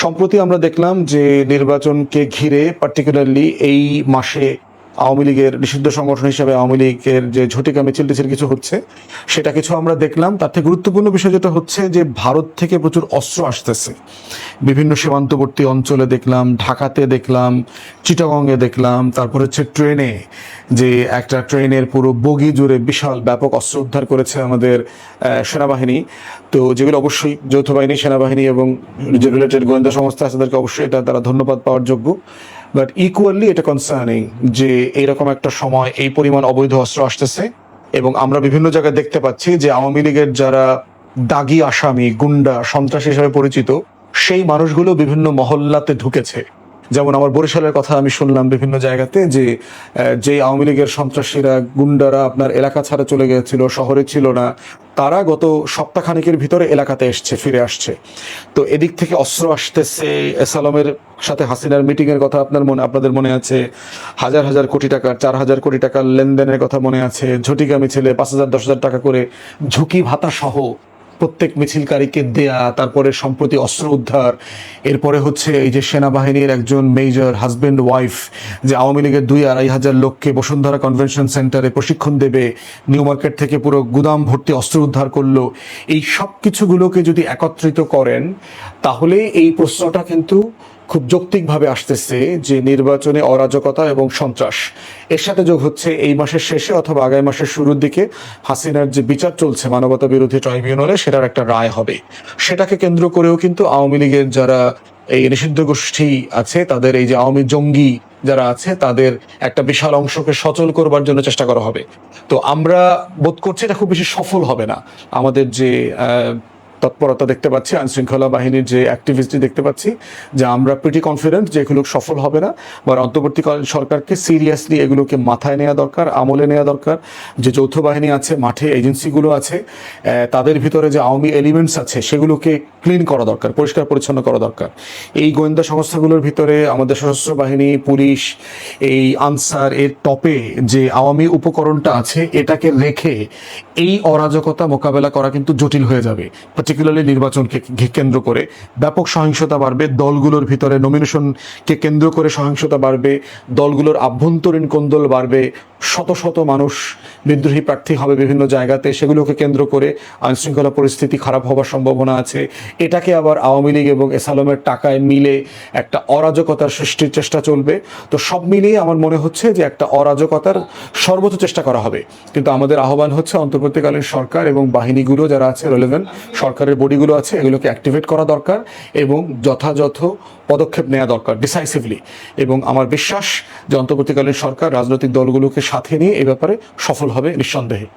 সম্প্রতি আমরা দেখলাম যে নির্বাচনকে ঘিরে পার্টিকুলারলি এই মাসে আওয়ামী লীগের নিষিদ্ধ সংগঠন হিসেবে আওয়ামী লীগের যে ঝটিকা মিছিল টিছিল কিছু হচ্ছে। সেটা কিছু আমরা দেখলাম। তার থেকে গুরুত্বপূর্ণ বিষয় যেটা হচ্ছে যে, ভারত থেকে প্রচুর অস্ত্র আসতেছে। বিভিন্ন সীমান্তবর্তী অঞ্চলে দেখলাম, ঢাকাতে দেখলাম, চিটাগংয়ে দেখলাম, তারপর হচ্ছে ট্রেনে। যে একটা ট্রেনের পুরো বগি জুড়ে বিশাল ব্যাপক অস্ত্র উদ্ধার করেছে আমাদের সেনাবাহিনী। তো যেগুলো অবশ্যই যৌথ বাহিনী, সেনাবাহিনী এবং যে রিলেটেড গোয়েন্দা সংস্থা আছে, তাদেরকে অবশ্যই এটা তারা ধন্যবাদ পাওয়ার যোগ্য। বাট ইকুয়ালি এটা কনসার্নিং যে এরকম একটা সময় এই পরিমাণ অবৈধ অস্ত্র আসতেছে এবং আমরা বিভিন্ন জায়গায় দেখতে পাচ্ছি যে আওয়ামী লীগের যারা দাগি আসামি, গুন্ডা, সন্ত্রাসী হিসাবে পরিচিত, সেই মানুষগুলো বিভিন্ন মহল্লাতে ঢুকেছে। যেমন আমার বরিশালের কথা আমি শুনলাম বিভিন্ন জায়গাতে যে যে আওয়ামী লীগের সন্ত্রাসীরা গুন্ডারা আপনার এলাকা ছাড়া চলে গিয়েছিল, শহরে ছিল না, তারা গত সপ্তাহখানেকের ভিতরে এলাকাতে এসছে, ফিরে আসছে। তো এদিক থেকে অস্ত্র আসতেছে এসালমের সাথে হাসিনার মিটিং এর কথা আপনার মনে, আপনাদের মনে আছে, হাজার হাজার কোটি টাকার, চার হাজার কোটি টাকার লেনদেনের কথা মনে আছে ঝটিকা মিছিলে পাঁচ হাজার, দশ হাজার টাকা করে ঝুঁকি ভাতা সহ প্রত্যেক মিছিলকারীকে দেয়া, তারপরে সম্প্রতি অস্ত্র উদ্ধার, এরপরে হচ্ছে এই যে সেনাবাহিনীর একজন মেজর হাজব্যান্ড ওয়াইফ যে আওয়ামী লীগের দুই আড়াই হাজার লোককে বসুন্ধরা কনভেনশন সেন্টারে প্রশিক্ষণ দেবে নিউ মার্কেট থেকে পুরো গুদাম ভর্তি অস্ত্র উদ্ধার করল। এই সব কিছুগুলোকে যদি একত্রিত করেন, তাহলে এই প্রশ্নটা কিন্তু খুব যৌক্তিকভাবে আসতেছে যে নির্বাচনে অরাজকতা এবং সন্ত্রাস। এর সাথে যোগ হচ্ছে এই মাসের শেষে অথবা আগামী মাসের শুরুর দিকে হাসিনার যে বিচার চলছে মানবতা বিরোধী ট্রাইব্যুনালে, সেটার একটা রায় হবে। সেটাকে কেন্দ্র করেও কিন্তু আওয়ামী লীগের যারা এই নিষিদ্ধ গোষ্ঠী আছে, তাদের এই যে আওয়ামী জঙ্গি যারা আছে, তাদের একটা বিশাল অংশকে সচল করবার জন্য চেষ্টা করা হবে। তো আমরা বোধ করছি এটা খুব বেশি সফল হবে না। আমাদের যে তৎপরতা দেখতে পাচ্ছি আইন শৃঙ্খলা বাহিনীর যে অ্যাক্টিভিস্ট দেখতে পাচ্ছি, যে আমরা প্রিটি কনফিডেন্ট যে এগুলো সফল হবে না, বা অন্তর্বর্তীকালীন সরকারকে সিরিয়াসলি এগুলোকে মাথায় নেওয়া দরকার, আমলে নেওয়া দরকার। যে যৌথ বাহিনী আছে, মাঠে এজেন্সিগুলো আছে তাদের ভিতরে যে আওয়ামী এলিমেন্টস আছে, সেগুলোকে ক্লিন করা দরকার, পরিষ্কার পরিচ্ছন্ন করা দরকার। এই গোয়েন্দা সংস্থাগুলোর ভিতরে আমাদের সশস্ত্র বাহিনী, পুলিশ, এই আনসার, এর টপে যে আওয়ামী উপকরণটা আছে, এটাকে রেখে এই অরাজকতা মোকাবেলা করা কিন্তু জটিল হয়ে যাবে। পার্টিকুলারলি নির্বাচনকে কেন্দ্র করে ব্যাপক সহিংসতা বাড়বে, দলগুলোর ভিতরে নমিনেশনকে কেন্দ্র করে সহিংসতা বাড়বে, দলগুলোর আভ্যন্তরীণ কোন্দল বাড়বে শত শত মানুষ বিদ্রোহী প্রার্থী হবে বিভিন্ন জায়গাতে, সেগুলোকে কেন্দ্র করে আইন শৃঙ্খলা পরিস্থিতি খারাপ হওয়ার সম্ভাবনা আছে। এটাকে আবার আওয়ামী লীগ এবং এসালমের টাকায় মিলে একটা অরাজকতার সৃষ্টির চেষ্টা চলবে। তো সব মিলিয়ে আমার মনে হচ্ছে যে একটা অরাজকতার সর্বোচ্চ চেষ্টা করা হবে। কিন্তু আমাদের আহ্বান হচ্ছে অন্তর্বর্তীকালীন সরকার এবং বাহিনীগুলো যারা আছে রেলেভেন্ট সরকারের বডিগুলো আছে, এগুলোকে অ্যাক্টিভেট করা দরকার এবং যথাযথ পদক্ষেপ নেওয়া দরকার ডিসাইসিভলি এবং আমার বিশ্বাস যে অন্তর্বর্তীকালীন সরকার রাজনৈতিক দলগুলোকে সাথে নিয়ে এ ব্যাপারে সফল হবে নিঃসন্দেহে।